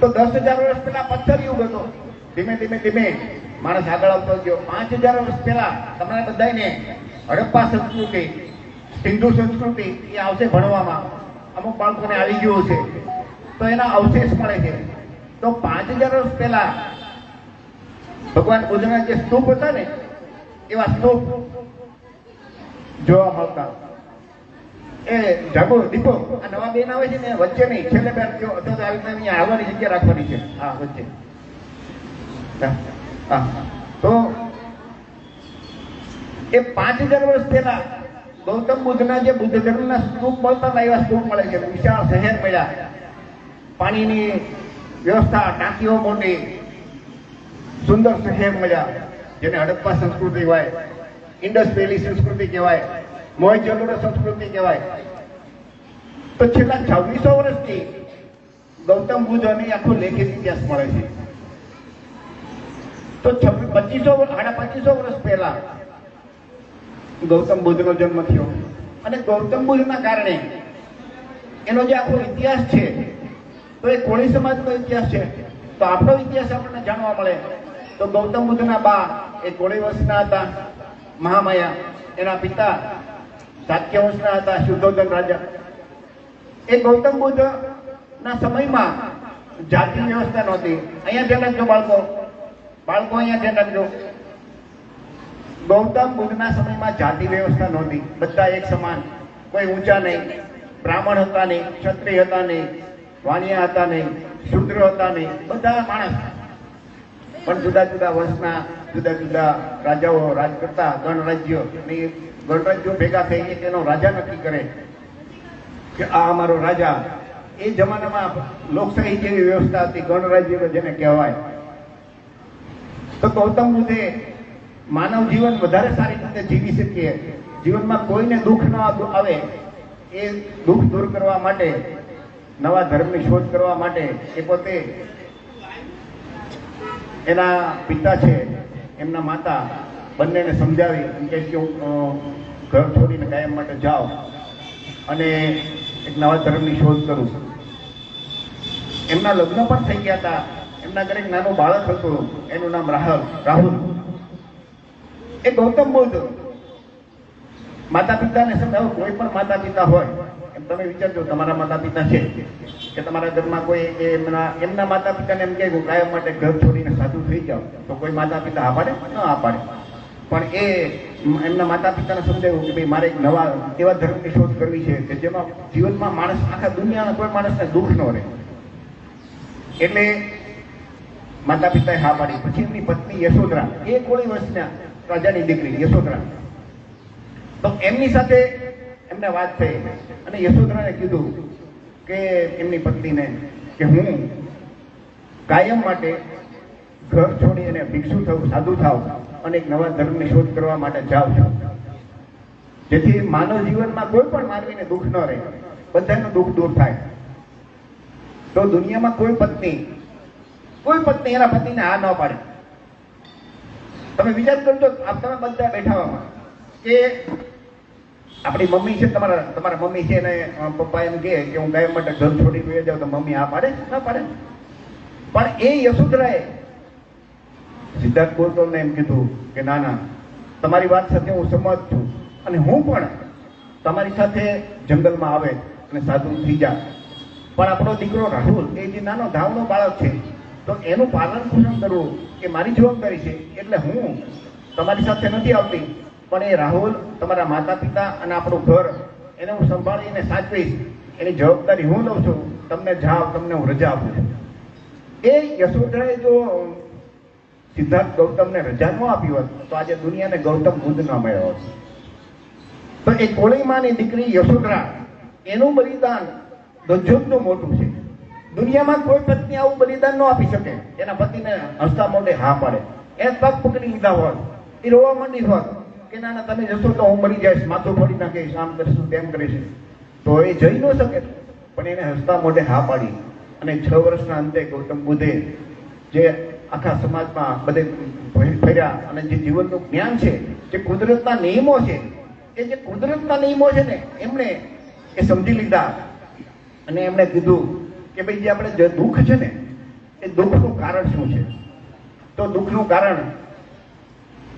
તો દસ હજાર વર્ષ પહેલા પથ્થર યુગ હતો. ધીમે ધીમે ધીમે માણસ આગળ આવતો ગયો. પાંચ હજાર વર્ષ પહેલા તમારા બધાને હડપ્પા સંસ્કૃતિ, સિંધુ સંસ્કૃતિ એ આવશે ભણવામાં. અમુક બાળકોને આવી ગયું છે તો એના અવશેષ મળે છે. તો પાંચ હજાર વર્ષ પહેલા ભગવાન બુદ્ધના જે સ્તૂપ હતા ને, એવા સ્તૂપ જોવા મળતા. એ જાગો દીપો. આ નવા બેન આવે છે ને વચ્ચે નહીં છેલ્લે બેન કયો તો આવી અહીંયા આવવાની જગ્યા રાખવાની છે. હા વચ્ચે. હા, તો એ પાંચ હજાર વર્ષ પહેલા ગૌતમ બુદ્ધના જે બુદ્ધ ધર્મના સ્તૂપ મળતા હતા એવા સ્તૂપ મળે છે. વિશાળ શહેર મળ્યા. પાણીની વ્યવસ્થા ટાંકીઓ મોટી. સુંદર શહેર મળ્યા. જેને હડપ્પા સંસ્કૃતિ કહેવાય ઇન્ડસ વેલી સંસ્કૃતિ કહેવાય. મોહેજોદડો સંસ્કૃતિ કહેવાય. તો છેલ્લા છવ્વીસો વર્ષથી ગૌતમ બુદ્ધની આખો લેખિત ઇતિહાસ મળે છે. તો પચીસો સાડા પચીસો વર્ષ પહેલા ગૌતમ બુદ્ધનો જન્મ થયો. અને ગૌતમ બુદ્ધના કારણે એનો જે આખો ઇતિહાસ છે, તો એ કોળી સમાજનો ઇતિહાસ છે. તો આપણો ઇતિહાસ આપણને જાણવા મળે. તો ગૌતમ બુદ્ધના બા એ કોળી વંશના હતા, મહામાયા. એના પિતા સાત્ય વંશના હતા શુદ્ધોધન રાજા એ ગૌતમ બુદ્ધ ના સમયમાં જાતિ વ્યવસ્થા નહોતી. અહીંયા ધ્યાન રાખજો બાળકો. બાળકો અહીંયા ધ્યાન રાખજો. ગૌતમ બુદ્ધના સમયમાં જાતિ વ્યવસ્થા નહોતી. બધા એક સમાન. કોઈ ઊંચા નહીં. બ્રાહ્મણ હતા નહીં, ક્ષત્રિય હતા નહીં, વાણિયા હતા નહીં, શુદ્ર હતા નહીં. બધા માણસ. પણ જુદા જુદા વંશના, જુદા જુદા રાજાઓ રાજ કરતા ગણરાજ્યો એ ગણરાજ્યો ભેગા થઈને તેનો રાજા નક્કી કરે કે આ અમારો રાજા. એ જમાનામાં લોકશાહી જેવી વ્યવસ્થા હતી ગણરાજ્ય જેને કહેવાય. તો ગૌતમ બુદ્ધે માનવ જીવન વધારે સારી રીતે જીવી શકીએ. જીવનમાં કોઈને દુઃખ ન આવે. એ દુઃખ દૂર કરવા માટે, નવા ધર્મની શોધ કરવા માટે એ પોતે એના પિતા છે, એમના માતા બંનેને સમજાવી એમ કે હું ઘર છોડીને કાયમ માટે જાઓ અને એક નવા ધર્મની શોધ કરું. એમના લગ્ન પણ થઈ ગયા હતા. એમના ઘરે એક નાનું બાળક હતું. એનું નામ રાહુલ રાહુલ. એ ગૌતમ બુદ્ધ. માતા પિતાને સમજાવો, કોઈ પણ માતા પિતા હોય, એમ તમે વિચારજો, તમારા માતા પિતા છે કે તમારા ઘરમાં કોઈ એમના એમના માતા પિતાને એમ કે, કાયમ માટે ઘર છોડીને સાધુ થઈ જાઓ. તો કોઈ માતા પિતા આ પાડે? ન આ પાડે. પણ એ એમના માતા પિતાને સમજાવ્યું કે ભાઈ મારે એક નવા, એવા ધર્મની શોધ કરવી છે કે જેમાં જીવનમાં માણસ આખા દુનિયાના કોઈ માણસને દુઃખ ન રહે. એટલે માતા પિતાએ હા પાડી. પછી એમની પત્ની યશોધરા, એ કોળી વર્ષના રાજાની દીકરી યશોધરા. તો એમની સાથે એમને વાત થઈ અને યશોધરાને કીધું કે એમની પત્નીને કે હું કાયમ માટે ઘર છોડી અને ભિક્ષુ થવું, સાધુ થાવ અને એક નવા ધર્મની શોધ કરવા માટે જાઓ છો. જેથી માનવ જીવનમાં કોઈ પણ માનવીને દુઃખ ન રહે. બધાનું દુઃખ દૂર થાય. તો દુનિયામાં કોઈ પત્ની કોઈ પત્ની એના પતિને આ ન પાડે. તમે વિચાર કરજો તમે બધા બેઠાવામાં કે આપણી મમ્મી છે, તમારા તમારા મમ્મી છે ને પપ્પા એમ કહે કે હું કાયમ માટે ઘર છોડી વહી જાઉં તો મમ્મી આ પાડે, ના પાડે? પણ એ યશોધરાએ સિદ્ધાર્થ ગૌતમને એમ કીધું કે ના ના, તમારી વાત સાથે હું સંમત છું. અને હું પણ તમારી સાથે જંગલમાં આવે અને સાધુ થઈ જા. પણ આપણો દીકરો રાહુલ એ જે નાનો ધાવનો બાળક છે, તો એનું પાલન પોષણ કરવું એ મારી જવાબદારી છે. એટલે હું તમારી સાથે નથી આવતી, પણ એ રાહુલ તમારા માતા પિતા અને આપણું ઘર એને હું સંભાળીને સાચવીશ. એની જવાબદારી હું લઉં છું. તમને જાઓ તમને હું રજા આપું છું. એ યશોધરાએ જો સિદ્ધાર્થ ગૌતમને રજા ન આપી હોત, તો આજે દુનિયાને ગૌતમ બુદ્ધ ન મળ્યો હોત. તો એ કોળીમાની દીકરી યશોધરા, એનું બલિદાન ગજબનું મોટું છે. દુનિયામાં કોઈ પત્ની આવું બલિદાન ન આપી શકે. એના પતિને હસતા મોઢે હા પાડે. એ પગ પકડી લીધા હોત, એ રોવા માંડી હોત કે ના ના, તમે જશો તો હું મરી જઈશ, માથું ફોડી નાખીશ, આમ કરીશું, તેમ કરીશ. તો એ જઈ ન શકે. પણ એને હસતા મોઢે હા પાડી. અને છ વર્ષના અંતે ગૌતમ બુદ્ધે જે આખા સમાજમાં બધે ફર્યા અને જે જીવનનું જ્ઞાન છે, જે કુદરતના નિયમો છે, એ જે કુદરતના નિયમો છે ને, એમણે એ સમજી લીધા. અને એમણે કીધું કે ભાઈ, જે આપણે જે દુઃખ છે ને, એ દુઃખનું કારણ શું છે? તો દુઃખનું કારણ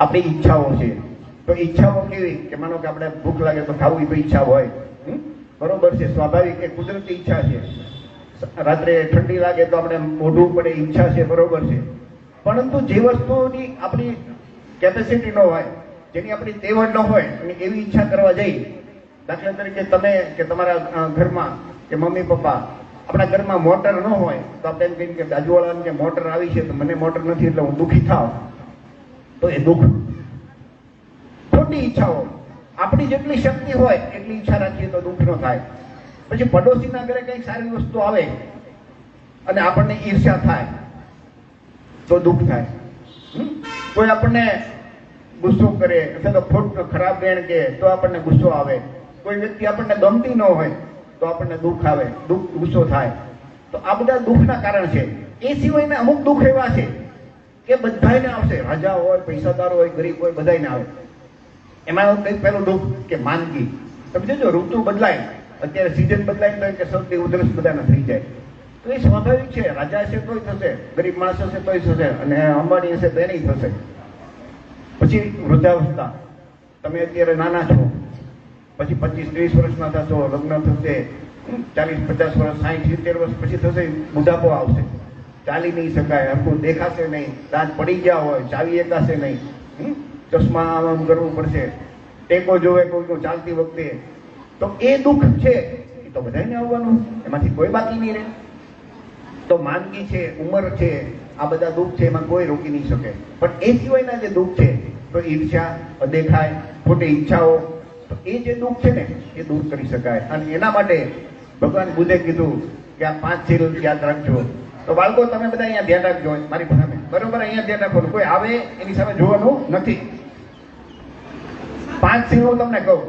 આપણી ઈચ્છાઓ છે. તો ઈચ્છાઓ કેવી? કે માનો કે આપણે ભૂખ લાગે તો ખાવું એવી ઈચ્છા હોય? બરોબર છે, સ્વાભાવિક એ કુદરતી ઈચ્છા છે. રાત્રે ઠંડી લાગે તો આપણે મોઢું પડે ઈચ્છા છે, બરોબર છે. પરંતુ જે વસ્તુની આપણી કેપેસિટી ન હોય, જેની આપણી તેવડ ન હોય, અને એવી ઈચ્છા કરવા જઈ, દાખલા તરીકે તમે કે તમારા ઘરમાં કે મમ્મી, પપ્પા, આપણા ઘરમાં મોટર ન હોય, તો આપણે એમ કહીએ કે બાજુવાળાને કે મોટર આવી છે, તો મને મોટર નથી, એટલે હું દુઃખી થાવ. તો એ દુઃખ. ખોટી ઈચ્છાઓ. આપણી જેટલી શક્તિ હોય, એટલી ઈચ્છા રાખીએ તો દુઃખ ન થાય. પછી પડોશીના ઘરે કંઈક સારી વસ્તુ આવે, અને આપણને ઈર્ષ્યા થાય. તો દુઃખ થાય? કોઈ આપણને ગુસ્સો કરે, અથવા તો ખોટ ખરાબ વેણ કે તો આપણને ગુસ્સો આવે. કોઈ વ્યક્તિ આપણને ગમતી ન હોય, તો આપણને દુઃખ આવે. દુઃખ, ગુસ્સો થાય. તો આ બધા દુઃખના કારણ છે. એ સિવાયના અમુક દુઃખ એવા છે કે બધાને આવશે. રાજા હોય, પૈસાદાર હોય, ગરીબ હોય બધાને આવે. એમાં કંઈક પહેલું દુઃખ કે માંદગી. તમે જોજો, ઋતુ બદલાય. અત્યારે સિઝન બદલાય તો કે સૌથી ઉધરસ બધાને થઈ જાય. તો એ સ્વાભાવિક છે રાજા હશે તોય થશે, ગરીબ માણસ હશે તોય થશે, અને અંબાણી હશે તો નહીં થશે. પછી વૃદ્ધાવસ્થા. તમે અત્યારે નાના છો. પછી પચીસ ત્રીસ વર્ષના થશો, લગ્ન થશે, ચાલીસ પચાસ વર્ષ સાહીઠ સિત્તેર વર્ષ પછી થશે, બુઢાપો આવશે. ચાલી નહીં શકાય હરખું દેખાશે નહીં દાંત પડી ગયા હોય, ચાવી એકાશે નહીં? ચશ્મા આમ કરવું પડશે. ટેકો જોવે કોઈનું ચાલતી વખતે. તો એ દુઃખ છે, એ તો બધાને આવવાનું, એમાંથી કોઈ બાકી નહીં રહે. તો માંદગી છે, ઉંમર છે, આ બધા દુઃખ છે, એમાં કોઈ રોકી નહીં શકે. પણ એ સિવાયના જે દુઃખ છે, તો ઈર્ષ્યા, અદેખાય, ખોટી ઈચ્છાઓ, તો એ જે દુઃખ છે ને, એ દૂર કરી શકાય. અને એના માટે ભગવાન બુદ્ધે કીધું કે આ પાંચ શીલ યાદ રાખજો. તો બાળકો, તમે બધા અહીંયા ધ્યાન રાખજો મારી સામે બરોબર, અહીંયા ધ્યાન રાખો કોઈ આવે, એની સામે જોવાનું નથી. પાંચ શીલ હું તમને કહું.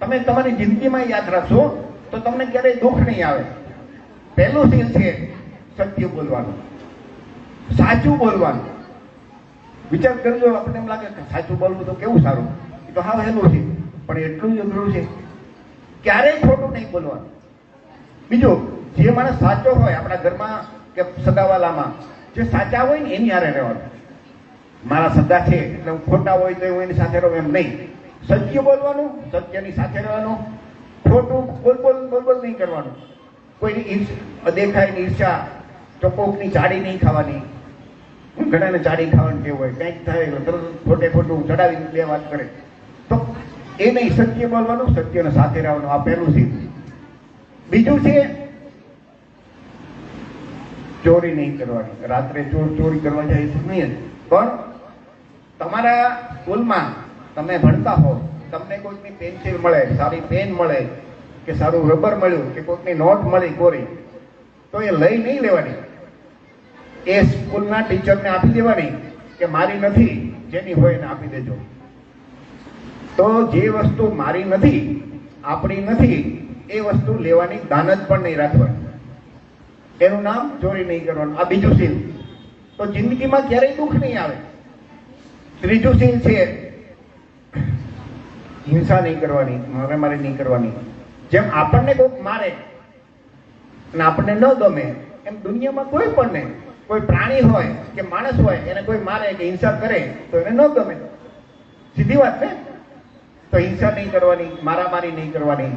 તમે તમારી જિંદગીમાં યાદ રાખશો, તો તમને ક્યારેય દુઃખ નહીં આવે. પહેલું શીલ છે સત્ય બોલવાનું. સાચું બોલવાનું. વિચાર કરજો, આપણને એમ લાગે કે સાચું બોલવું તો કેવું સારું? એ તો હા વહેલું છે, પણ એટલું જ અઘરું છે. ક્યારેય ખોટું નહીં બોલવાનું. બીજું, જે માણસ સાચો હોય, આપણા ઘરમાં કે સગાવાલામાં, જે સાચા હોય ને, એની હારે રહેવાનું. મારા સગા છે, એટલે હું ખોટા હોય તો હું એની સાથે રહું એમ નહીં. સત્ય બોલવાનું, સત્યની સાથે રહેવાનું. ખોટું બોલ બોલ બોલ બોલ નહીં કરવાનું. કોઈની ઈર્ષ અદેખાયની કોકની ચાડી નહીં ખાવાની. ઘણાને ચાડી ખાવાની ટેવ હોય કંઈક થાય એટલે તરત ખોટે ખોટું ચડાવી બે વાત કરે. તો એ નહીં સત્ય બોલવાનું, સત્યને સાથે રહેવાનું, આ પહેલું છે. બીજું છે, ચોરી નહીં કરવાની. રાત્રે ચોર ચોરી કરવા જાય તો નહીં. પણ તમારા સ્કૂલમાં તમે ભણતા હો, તમને કોઈકની પેન્સિલ મળે, સારી પેન મળે, કે સારું રબર મળ્યું, કે કોઈકની નોટ મળી કોરી, તો એ લઈ નહીં લેવાની. એ સ્કૂલના ટીચરને આપી દેવાની કે મારી નથી, જેની હોય એને આપી દેજો. તો જે વસ્તુ મારી નથી, આપણી નથી, એ વસ્તુ લેવાની દાનત પણ નહીં રાખવાની. એનું નામ ચોરી નહીં કરવાનું. આ બીજું સીલ તો જિંદગીમાં ક્યારેય દુઃખ નહીં આવે. ત્રીજું સીલ છે, હિંસા નહીં કરવાની, મારામારી નહીં કરવાની. જેમ આપણને કોઈક મારે અને આપણને ન ગમે, એમ દુનિયામાં કોઈ પણ નહીં કોઈ પ્રાણી હોય કે માણસ હોય, એને કોઈ મારે કે હિંસા કરે, તો એને ન ગમે. સીધી વાત ને? તો હિંસા નહીં કરવાની, મારામારી નહીં કરવાની.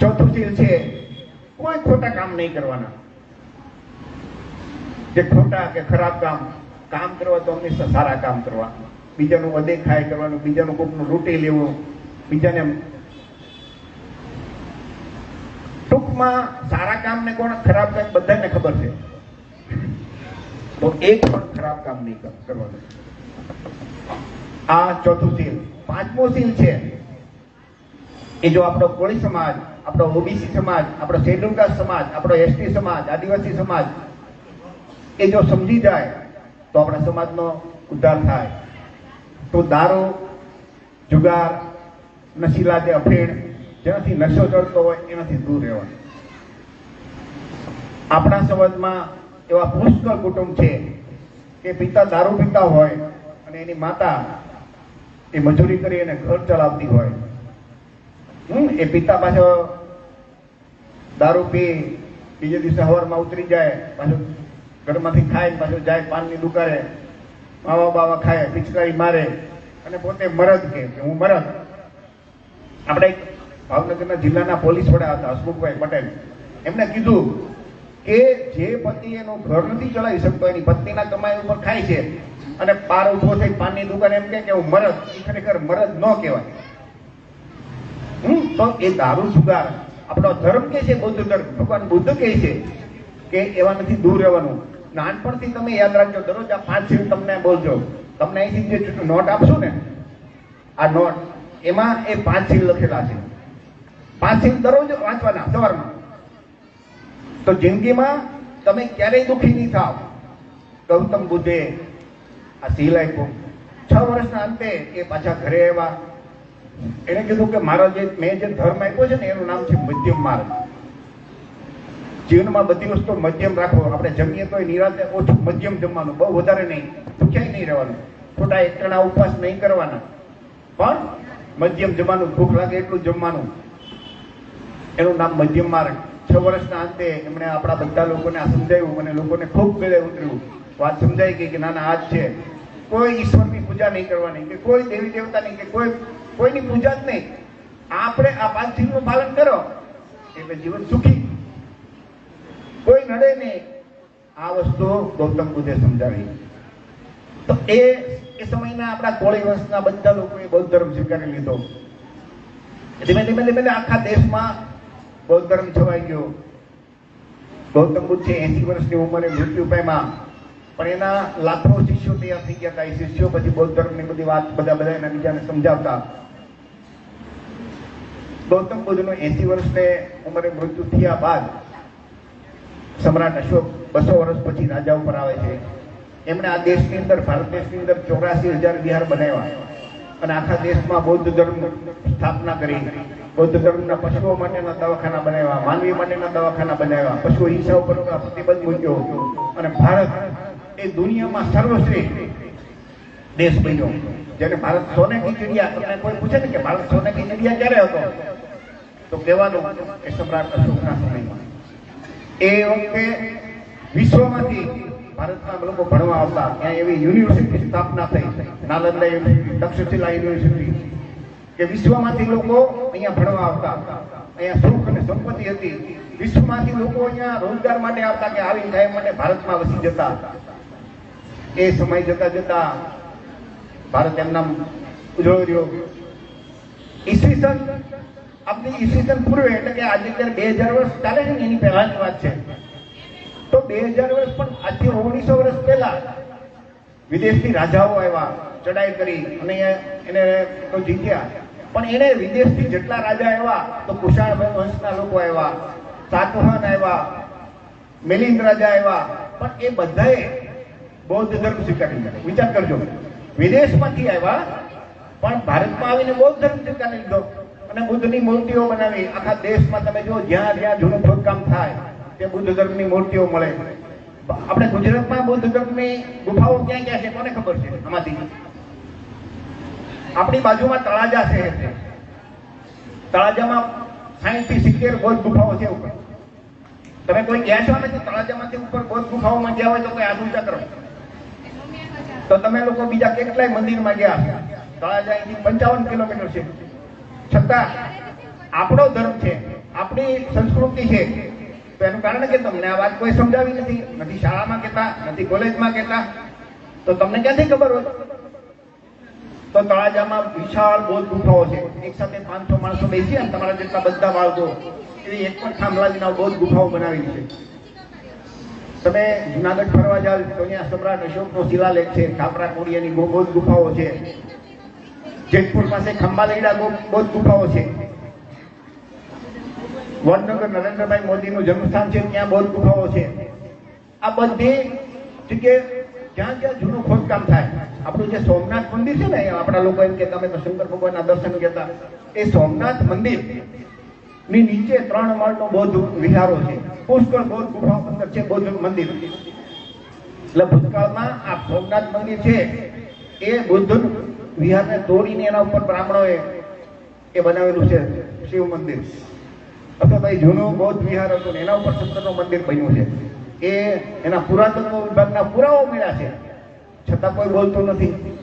ચોથું સીલ છે, કોઈ ખોટા કામ નહીં કરવાના. જે ખોટા કે ખરાબ કામ કામ કરવા તો હંમેશા સારા કામ કરવા. બીજાનું અદેખાય કરવાનું, બીજાનું કોકનું લૂંટી લેવું, બીજાને ટૂંકમાં સારા કામ ને કોણ, ખરાબ કામ બધાને ખબર છે. તો એક પણ ખરાબ કામ નહીં કરવાનું. આ ચોથું સીલ. પાંચમો સીલ છે એ જો આપણો કોળી સમાજ, આપણો ઓબીસી સમાજ, આપણો શેડ્યુલ કાસ્ટ સમાજ, આપણો એસટી સમાજ, આદિવાસી સમાજ, એ જો સમજી જાય, તો આપણા સમાજનો ઉદ્ધાર થાય. તો દારૂ, જુગાર નશીલા જે અફેણ, જેનાથી નશો ચડતો હોય એનાથી દૂર રહેવાનું. આપણા સમાજમાં એવા પુષ્કળ કુટુંબ છે કે પિતા દારૂ પીતા હોય અને એની માતા એ મજૂરી કરી અને ઘર ચલાવતી હોય. હમ, એ પિતા પાછો દારૂ પી, બીજે દિવસે સવારમાં ઉતરી જાય, પાછો ઘરમાંથી ખાય, પાછો જાય પાનની દુકાને, માવા બાવા ખાય, પિચકારી મારે અને પોતે મરદ કે હું મરદ. આપણે ભાવનગરના જિલ્લાના પોલીસ વડા હતા, હસમુખભાઈ પટેલ. એમને કીધું કે જે પતિ એનું ઘર નથી ચલાવી શકતો, એની પત્નીના કમાઈ ઉપર ખાય છે. અને પાર ઊભો થઈ પાનની દુકાન એમ કે હું મરદ એ ખરેખર મરદ ન કહેવાય. હમ, તો એ દારૂ જુગાર. આપણો ધર્મ કે છે બૌદ્ધ ધર્મ. ભગવાન બુદ્ધ કહે છે કે એવા નથી દૂર રહેવાનું. નાનપણથી તમે યાદ રાખજો, દરરોજ આ પાંચ સીલ તમને બોલજો. તમને અહીંથી જે નોટ આપશો ને, આ નોટ, એમાં એ પાંચ સીલ લખેલા છે. પાંચ સીલ દરરોજ વાંચવાના, સવારમાં. તો જિંદગીમાં તમે ક્યારેય દુઃખી નહીં થાવ. ગૌતમ બુદ્ધે આ સીલ આપ્યો. છ વર્ષના અંતે એ પાછા ઘરે આવ્યા. એને કીધું કે મારો જે, મેં જે ધર્મ આપ્યો છે ને એનું નામ છે મધ્યમ માર્ગ. જીવનમાં બધી વસ્તુ મધ્યમ રાખો. આપણે જમીએ તો નિરાતે ઓછું મધ્યમ જમવાનું. બહુ વધારે નહીં. ભૂખ્યાય નહીં રહેવાનું. ખોટા એકટણા ઉપવાસ નહીં કરવાના. પણ મધ્યમ જમવાનું, ભૂખ લાગે એટલું જમવાનું. એનું નામ મધ્યમ માર્ગ. છ વર્ષના અંતે એમણે આપણા બધા લોકોને આ સમજાવ્યું અને લોકોને ખૂબ ગળે ઉતર્યું. વાત સમજાઈ ગઈ કે નાના આજ છે. કોઈ ઈશ્વરની પૂજા નહીં કરવાની કે કોઈ દેવી દેવતાની કે કોઈ કોઈની પૂજા જ નહીં. આપણે આ પાંચનું પાલન કરો, એટલે જીવન સુખી. કોઈ નડે નહીં. આ વસ્તુ ગૌતમ બુદ્ધે સમજાવી. તો એ એ સમયના આપણા કોળી વંશના બધા લોકોએ બૌદ્ધ ધર્મ સ્વીકારી લીધો. ધીમે ધીમે ધીમે આખા દેશમાં ધર્મ છવાઈ ગયો. ગૌતમ બુદ્ધ એસી વર્ષની ઉંમરે મૃત્યુ પામ્યા. પણ એના લાખો શિષ્યો તૈયાર થઈ ગયા હતા. એ શિષ્યો પછી બૌદ્ધ ધર્મની બધી વાત બધા બધા એના બીજાને સમજાવતા. ગૌતમ બુદ્ધનો એસી વર્ષને ઉંમરે મૃત્યુ થયા બાદ સમ્રાટ અશોક બસો વર્ષ પછી રાજા ઉપર આવે છે. એમણે આ દેશની અંદર, ભારત દેશની અંદર ચોરાસી હજાર વિહાર બનાવ્યા. અને આખા દેશમાં બૌદ્ધ ધર્મ સ્થાપના કરી. બૌદ્ધ ધર્મના પશુઓ માટેના દવાખાના બનાવ્યા માનવી માટેના દવાખાના બનાવ્યા પશુ હિંસા ઉપર પ્રતિબંધ મૂક્યો. અને ભારત એ દુનિયામાં સર્વશ્રેષ્ઠ દેશ બન્યો. જેને ભારત સોને કી ચિડિયા તમને કોઈ પૂછે ને કે ભારત સોને કી ચિડિયા ક્યારે હતો? તો કહેવાનું કે સમ્રાટ અશોકના સમયમાં. એ વખતે વિશ્વમાંથી ભારતના લોકો ભણવા આવતા. ત્યાં એવી યુનિવર્સિટી સ્થાપના થઈ. Nalanda university Takshashila university. કે વિશ્વમાંથી લોકો અહીંયા ભણવા આવતા અહીંયા સુખ અને સંપત્તિ હતી. વિશ્વમાંથી લોકો અહીંયા રોજગાર માટે આવતા કે આવી કાયમ માટે ભારતમાં વસી જતા એ સમય જતા જતા ભારત એમના ઉજળો રહ્યો. ઈસવીસન આપણી ઈસવીસન પૂર્વે એટલે કે આજે અત્યારે બે હજાર વર્ષ ચાલે છે એની પહેલાની વાત છે. તો બે હજાર વર્ષ પણ આજથી ઓગણીસો વર્ષ પહેલા વિદેશથી રાજાઓ આવ્યા ચડાઈ કરી અને એને તો જીત્યા. પણ એને વિદેશથી જેટલા રાજા આવ્યા, તો કુશાળ વંશના લોકો આવ્યા સાતવાહન આવ્યા, મિલિંદ રાજા આવ્યા. પણ એ બધાએ બૌદ્ધ ધર્મ સ્વીકારી લીધો. વિચાર કરજો, વિદેશમાંથી આવ્યા, પણ ભારતમાં આવીને બૌદ્ધ ધર્મ સ્વીકારી લીધો. અને બુદ્ધની મૂર્તિઓ બનાવી. આખા દેશમાં તમે જો જ્યાં જ્યાં જૂનું ખોદકામ થાય, તે બુદ્ધ ધર્મની મૂર્તિઓ મળે. આપણે ગુજરાતમાં બુદ્ધ ધર્મની ગુફાઓ ક્યાં ક્યાં છે, કોને ખબર છે? આમાંથી. આપણી બાજુમાં તળાજા છે. તળાજામાં સાઈઠથી સિત્તેર બૌદ્ધ ગુફાઓ છે ઉપર. તમે કોઈ ગયા છો નથી તળાજામાંથી ઉપર બૌદ્ધ ગુફાઓમાં ગયા હોય તો કોઈ ઊંચા કરો. તો તમે લોકો બીજા કેટલાય મંદિરમાં ગયા. તળાજા અહીંથી પંચાવન કિલોમીટર છે. છતાં આપણો ધર્મ છે, આપણી સંસ્કૃતિ છે, તો એનું કારણ કે તમને આ વાત કોઈ સમજાવી નથી. નથી શાળામાં કહેતા, નથી કોલેજમાં કહેતા. તો તમને ક્યાંથી ખબર હોય? તો તળાજામાં વિશાળ બૌદ્ધ ગુફાઓ છે. એક સાથે પાંચસો માણસો બેસી અને તમારા જેટલા બધા બાળકો એવી એક પણ થાંભલાજીના બૌદ્ધ ગુફાઓ બનાવી છે. તમે જુનાગઢ ફરવા જાવ તો અહીંયા સમ્રાટ અશોકનો શિલાલેખ છે કાપરા કોડિયાની બૌદ્ધ ગુફાઓ છે. જેતપુર પાસે ખંભાલેડા બૌદ્ધ ગુફાઓ છે. વડનગર નરેન્દ્રભાઈ મોદીનું જન્મસ્થાન છે, ત્યાં બૌદ્ધ ગુફાઓ છે. આ બધી જગ્યાએ જ્યાં જ્યાં જૂનું ખોદકામ થાય, આપણું જે સોમનાથ મંદિર છે ને આપણા લોકો એમ કે તમે તો શંકર ભગવાનના દર્શન કરતા એ સોમનાથ મંદિરની નીચે ત્રણ માળનો બૌદ્ધ વિહારો છે. પુષ્કળ બૌદ્ધ ગુફાઓ અંદર છે, બૌદ્ધ મંદિર. એટલે ભૂતકાળમાં આ સોમનાથ મંદિર છે, એ બુદ્ધ વિહારને તોડીને એના ઉપર બ્રાહ્મણોએ એ બનાવેલું છે, શિવ મંદિર. અથવા ભાઈ જૂનું બૌદ્ધ વિહાર હતું એના ઉપર શંકરનું મંદિર બન્યું છે. એ એના પુરાતત્વ વિભાગના પુરાવો મળ્યા છે. છતાં કોઈ બોલતું નથી.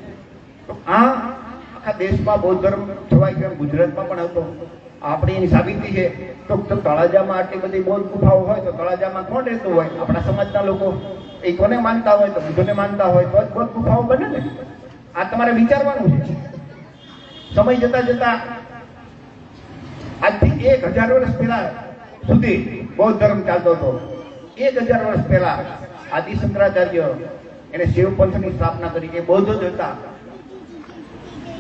તો આ આખા દેશમાં બૌદ્ધ ધર્મ છવાઈ ગયો ગુજરાતમાં પણ હતો આપણી એની સાબિતી છે. તો તળાજામાં આટલી બધી બૌદ્ધ ગુફાઓ હોય, તો તળાજામાં કોણ રહેતું હોય? આપણા સમાજના લોકો. એ કોને માનતા હોય? તો બુદ્ધને માનતા હોય. તો જ બૌદ્ધ ગુફાઓ બને ને. આ તમારે વિચારવાનું છે. સમય જતા જતા આજથી એક હજાર વર્ષ પહેલા સુધી બૌદ્ધ ધર્મ ચાલતો હતો. એક હજાર વર્ષ પહેલા આદિ શંકરાચાર્ય એને શિવ પંથની સ્થાપના કરી કે બૌદ્ધ જ હતા.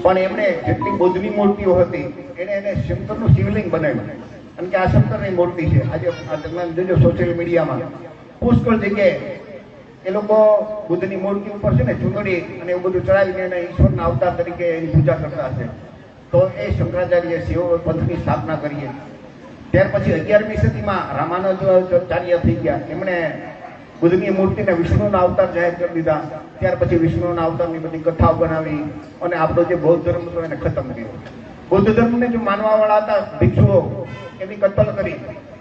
પણ એમણે જેટલી બૌદ્ધની મૂર્તિઓ હતી, એને એને શંકરનું શિવલિંગ બનાવ્યું. કારણ કે આ શંકરની મૂર્તિ છે. આજે આ તમે જોજો સોશિયલ મીડિયામાં પુષ્કળ જગ્યાએ એ લોકો બુદ્ધની મૂર્તિ ઉપર છે ને ચૂંદડી અને એવું બધું ચડાવીને એને ઈશ્વરના અવતાર તરીકે એની પૂજા કરતા હશે. તો એ શંકરાચાર્ય શિવ પંથની સ્થાપના કરીએ. ત્યાર પછી અગિયારમી સદીમાં રામાનુજાચાર્ય થઈ ગયા. એમણે બુદ્ધની મૂર્તિને વિષ્ણુના અવતાર જાહેર કરી દીધા. ત્યાર પછી વિષ્ણુના અવતારની બધી કથાઓ બનાવી અને આપણો જે બૌદ્ધ ધર્મ હતો એને ખતમ કર્યો. બૌદ્ધ ધર્મને જે માનવાવાળા હતા, ભિક્ષુઓ એની કતલ કરી.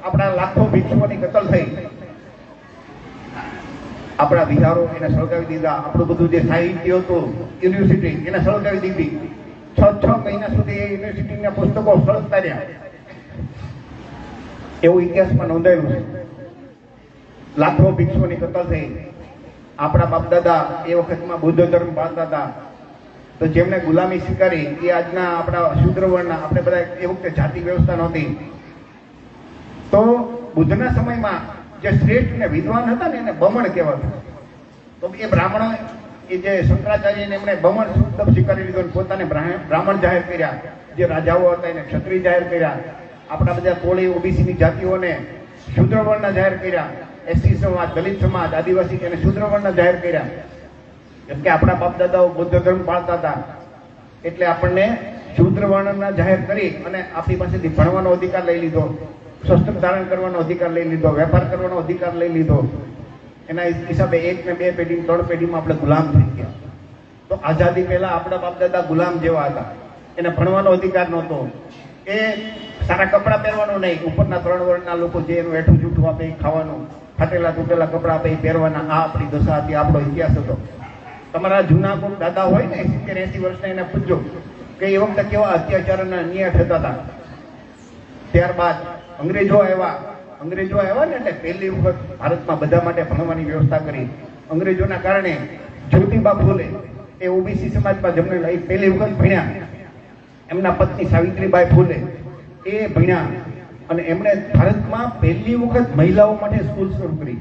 આપણા લાખો ભિક્ષુઓની કતલ થઈ. આપણા વિહારો એને સળગાવી દીધા. આપણું બધું જે સાહિત્ય હતું, યુનિવર્સિટી, એને સળગાવી દીધી. છ છ મહિના સુધી એ યુનિવર્સિટીના પુસ્તકો સળગતા રહ્યા. એવું ઇતિહાસમાં નોંધાયું છે. લાખો ભિક્ષુઓની કતલ થઈ. આપણા બાપદાદા એ વખતમાં બુદ્ધ ધર્મ પાળતા હતા. તો જેમણે ગુલામી સ્વીકારી, એ આજના આપણા શુદ્ર વર્ણના આપણે બધા એ વખતે જાતિ વ્યવસ્થા નહોતી. તો બુદ્ધના સમયમાં જે શ્રેષ્ઠ ને વિદ્વાન હતા ને એને બમણ કહેવાતું. તો એ બ્રાહ્મણો, એ જે શંકરાચાર્યને એમણે બમણ શબ્દ સ્વીકારી લીધો પોતાને બ્રાહ્મણ જાહેર કર્યા. જે રાજાઓ હતા એને ક્ષત્રિય જાહેર કર્યા. આપણા બધા કોળી ઓબીસીની જાતિઓને શુદ્ર જાહેર કર્યા. એસટી સમાજ, દલિત સમાજ, આદિવાસી અને શુદ્ર જાહેર કર્યા. કેમ કે આપણા બાપ દાદાઓ બુદ્ધ ધર્મ પાળતા હતા. એટલે આપણને શુદ્ર વર્ણના જાહેર કરી અને આપણી પાસેથી ભણવાનો અધિકાર લઈ લીધો. શસ્ત્ર ધારણ કરવાનો અધિકાર લઈ લીધો. વેપાર કરવાનો અધિકાર લઈ લીધો. એના હિસાબે એક ને બે પેઢી, ત્રણ પેઢીમાં આપણે ગુલામ થઈ ગયા. તો આઝાદી પહેલા આપણા બાપ દાદા ગુલામ જેવા હતા. એને ભણવાનો અધિકાર નહોતો. એ સારા કપડાં પહેરવાનું નહીં. ઉપરના ત્રણ વર્ગના લોકો જે એનું હેઠું જૂઠું આપે ખાવાનું, ફાટેલા તૂટેલા કપડાં આપે પહેરવાના. આ આપણી દશા હતી, આપણો ઇતિહાસ હતો. તમારા જૂના કોઈ દાદા હોય ને, સિત્તેર એસી વર્ષના, એને પૂછજો કે એ વખતે કેવા અત્યાચારના અન્યાય થતા હતા. ત્યારબાદ અંગ્રેજો આવ્યા. અંગ્રેજો આવ્યા ને એટલે પહેલી વખત ભારતમાં બધા માટે ભણવાની વ્યવસ્થા કરી. અંગ્રેજોના કારણે જ્યોતિબા ફૂલે એ ઓબીસી સમાજમાં જમણે એ પહેલી વખત ભણ્યા. એમના પત્ની સાવિત્રીબાઈ ફૂલે એ ભણ્યા અને એમણે ભારતમાં પહેલી વખત મહિલાઓ માટે સ્કૂલ શરૂ કરી.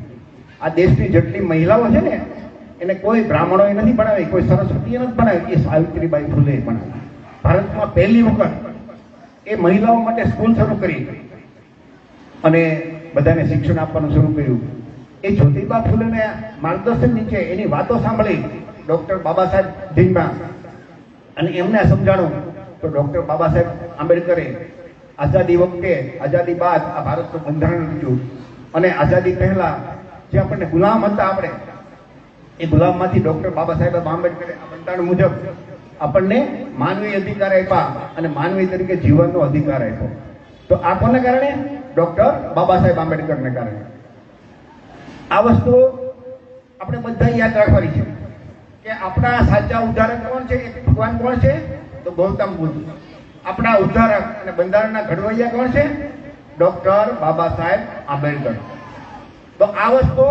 આ દેશની જેટલી મહિલાઓ છે ને, એને કોઈ બ્રાહ્મણોએ નથી ભણાવી, કોઈ સરસ્વતીએ નથી ભણાવી, એ સાવિત્રીબાઈ ફૂલે ભણાવી ભારતમાં પહેલી વખત એ મહિલાઓ માટે સ્કૂલ શરૂ કરી અને બધાને શિક્ષણ આપવાનું શરૂ કર્યું. એ જ્યોતિબા ફૂલેને માર્ગદર્શન નીચે એની વાતો સાંભળી ડૉક્ટર બાબા સાહેબ ભીમા અને એમને સમજાણું તો ડોક્ટર બાબા સાહેબ આંબેડકરે આઝાદી વખતે, આઝાદી બાદ આ ભારતનું બંધારણ લીધું. અને આઝાદી પહેલા જે આપણને ગુલામ હતા આપણે, એ ગુલામમાંથી ડોક્ટર બાબા સાહેબ આંબેડકરે આ બંધારણ મુજબ આપણને માનવી અધિકાર આપ્યા અને માનવી તરીકે જીવનનો અધિકાર આપ્યો. તો આ કોને કારણે? ડોક્ટર બાબા સાહેબ આંબેડકરને કારણે. આ વસ્તુ આપણે બધા યાદ રાખવાની છે કે આપણા સાચા ઉદાહરણ કોણ છે? ભગવાન કોણ છે? તો ગૌતમ બુદ્ધ. આપણા ઉદ્ધારક અને બંધારણના ઘડવૈયા કોણ છે? ડોક્ટર બાબા સાહેબ આંબેડકર. તો આ વસ્તુ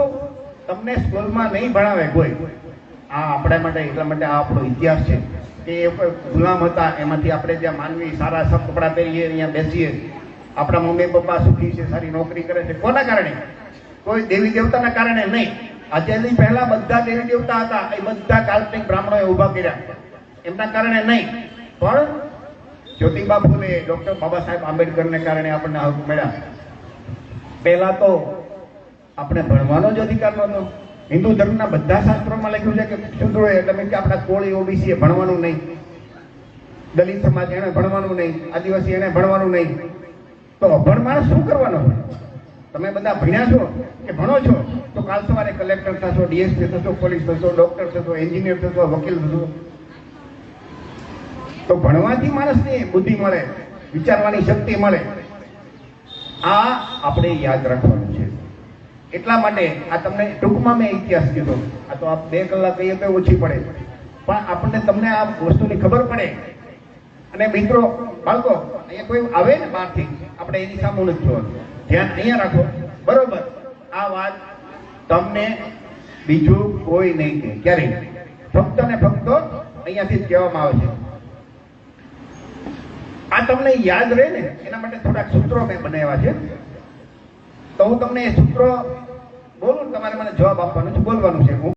તમને સ્કૂલમાં નહીં ભણાવે કોઈ. આ આપણા માટે એટલા માટે આ આપણો ઇતિહાસ છે કે એ ગુલામ હતા, એમાંથી આપણે જ્યાં માનવી સારા સબ કપડાં પહેરીએ અહીંયા બેસીએ. આપણા મમ્મી પપ્પા સુખી છે, સારી નોકરી કરે છે. કોના કારણે? કોઈ દેવી દેવતાના કારણે નહીં. આજેથી પહેલા બધા દેવી દેવતા હતા, એ બધા કાલ્પનિક બ્રાહ્મણોએ ઊભા કર્યા. એમના કારણે નહીં. પણ જ્યોતિબા ફૂલે ડોક્ટર બાબા સાહેબ આંબેડકરને કારણે આપણને હક મળ્યા. પહેલા તો આપણે ભણવાનો જ અધિકાર નહોતો. હિન્દુ ધર્મના બધા શાસ્ત્રોમાં લખ્યું છે કે શુદ્રો એટલે કે આપણા કોળી ઓબીસી એ ભણવાનું નહીં. દલિત સમાજ એને ભણવાનું નહીં. આદિવાસી એને ભણવાનું નહીં. તો અભણ માણસ શું કરવાનો હોય? તમે બધા ભણ્યા છો કે ભણો છો? તો કાલ સવારે કલેક્ટર થશો ડીએસપી થશો પોલીસ થશો ડોક્ટર થશો એન્જિનિયર થશો, વકીલ થશો. તો ભણવાથી માણસને બુદ્ધિ મળે, વિચારવાની શક્તિ મળે. આ આપણે યાદ રાખવાનું છે. એટલા માટે આ તમને ટૂંકમાં મેં ઇતિહાસ કીધો. આ તો આપ બે કલાક કહીએ તો ઓછી પડે. પણ આપણને તમને આ વસ્તુની ખબર પડે. અને મિત્રો, બાળકો, અહીંયા કોઈ આવે ને બહારથી, આપણે એની સામે નથી જોવાનું. ધ્યાન અહીંયા રાખો. બરોબર. આ વાત તમને બીજું કોઈ નહીં કહે. ક્યારેય. ફક્ત ને ફક્ત અહીંયાથી જ કહેવામાં આવે છે. આ તમને યાદ રહે ને, એના માટે થોડાક સૂત્રો મેં બનાવ્યા છે. તો હું તમને એ સૂત્રો બોલું તમારે મને જવાબ આપવાનો છે, બોલવાનું છે. હું